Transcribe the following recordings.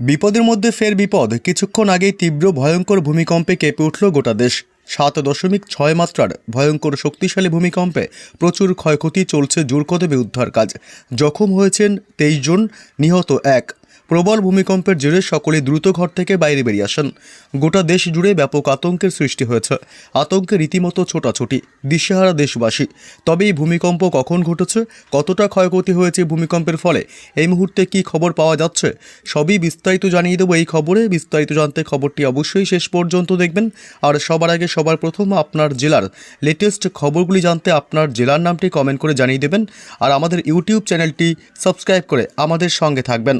বিপদের মধ্যে ফের বিপদ। কিছুক্ষণ আগেই তীব্র ভয়ঙ্কর ভূমিকম্পে কেঁপে উঠল গোটা দেশ। সাত দশমিক ছয় মাত্রার ভয়ঙ্কর শক্তিশালী ভূমিকম্পে প্রচুর ক্ষয়ক্ষতি চলছে জোরকদমে উদ্ধার কাজ। জখম হয়েছেন তেইশ জন, নিহত এক। প্রবল ভূমিকম্পের জেরে সকলে দ্রুত ঘর থেকে বাইরে বেরিয়ে আসেন। গোটা দেশ জুড়ে ব্যাপক আতঙ্কের সৃষ্টি হয়েছে। আতঙ্কে রীতিমতো ছোটাছুটি, দিশেহারা দেশবাসী। তবে এই ভূমিকম্প কখন ঘটেছে, কতটা ক্ষয়ক্ষতি হয়েছে ভূমিকম্পের ফলে, এই মুহূর্তে কি খবর পাওয়া যাচ্ছে, সবই বিস্তারিত জানিয়ে দেবো এই খবরে। বিস্তারিত জানতে খবরটি অবশ্যই শেষ পর্যন্ত দেখবেন। আর সবার আগে সবার প্রথম আপনার জেলার লেটেস্ট খবরগুলি জানতে আপনার জেলার নামটি কমেন্ট করে জানিয়ে দেবেন। আর আমাদের ইউটিউব চ্যানেলটি সাবস্ক্রাইব করে আমাদের সঙ্গে থাকবেন।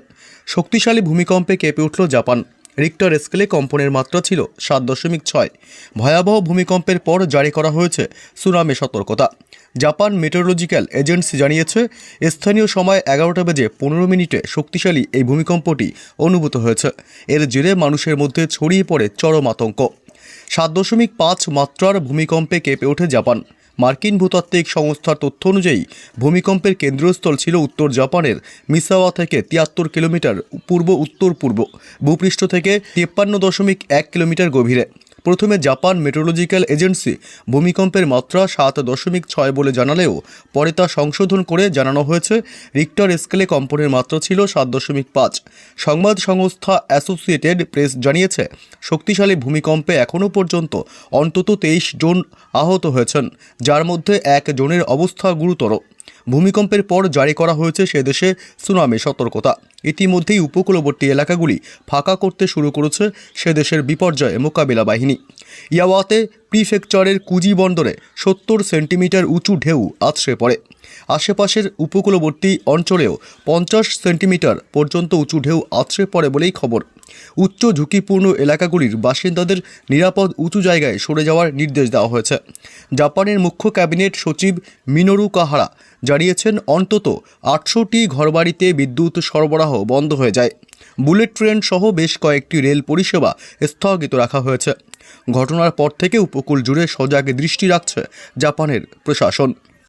শক্তিশালী ভূমিকম্পে কেঁপে উঠল জাপান। রিক্টার স্কেলে কম্পনের মাত্রা ছিল সাত দশমিক ছয়। ভয়াবহ ভূমিকম্পের পর জারি করা হয়েছে সুনামে সতর্কতা। জাপান মেটেরোলজিক্যাল এজেন্সি জানিয়েছে, স্থানীয় সময় এগারোটা বেজে পনেরো মিনিটে শক্তিশালী এই ভূমিকম্পটি অনুভূত হয়েছে। এর জেরে মানুষের মধ্যে ছড়িয়ে পড়ে চরম আতঙ্ক। সাত দশমিক পাঁচ মাত্রার ভূমিকম্পে কেঁপে ওঠে জাপান। মার্কিন ভূতাত্ত্বিক সংস্থার তথ্য অনুযায়ী, ভূমিকম্পের কেন্দ্রস্থল ছিল উত্তর জাপানের মিসাওয়া থেকে তিয়াত্তর কিলোমিটার পূর্ব উত্তর পূর্ব ভূপৃষ্ঠ থেকে তিপ্পান্ন দশমিক এক কিলোমিটার গভীরে। প্রথমে জাপান মেট্রোলজিক্যাল এজেন্সি ভূমিকম্পের মাত্রা সাত দশমিক ছয় বলে জানালেও পরে তা সংশোধন করে জানানো হয়েছে। রিক্টার স্কেলে কম্পনের মাত্রা ছিল সাত দশমিক পাঁচ। সংবাদ সংস্থা অ্যাসোসিয়েটেড প্রেস জানিয়েছে, শক্তিশালী ভূমিকম্পে এখনও পর্যন্ত অন্তত তেইশ জন আহত হয়েছেন, যার মধ্যে এক জনের অবস্থা গুরুতর। ভূমিকম্পের পর জারি করা হয়েছে সে দেশে সুনামি, সতর্কতা। ইতিমধ্যেই উপকূলবর্তী এলাকাগুলি ফাঁকা করতে শুরু করেছে সে দেশের বিপর্যয় মোকাবিলা বাহিনী। ইয়াওয়াতে প্রিফেকচারের কুজি বন্দরে সত্তর সেন্টিমিটার উঁচু ঢেউ আছড়ে পড়ে। আশেপাশের উপকূলবর্তী অঞ্চলেও পঞ্চাশ সেন্টিমিটার পর্যন্ত উঁচু ঢেউ আছড়ে পড়ে বলেই খবর। উচ্চ ঝুঁকিপূর্ণ এলাকাগুলির বাসিন্দাদের নিরাপদ উঁচু জায়গায় সরে যাওয়ার নির্দেশ দেওয়া হয়েছে। জাপানের মুখ্য ক্যাবিনেট সচিব মিনোরু কাহারা জানিয়েছেন, অন্তত আটশোটি ঘরবাড়িতে বিদ্যুৎ সরবরাহ বন্ধ হয়ে যায়। বুলেট ট্রেন সহ বেশ কয়েকটি রেল পরিষেবা স্থগিত রাখা হয়েছে। ঘটনার পর থেকে উপকূল জুড়ে সজাগ দৃষ্টি রাখছে জাপানের প্রশাসন।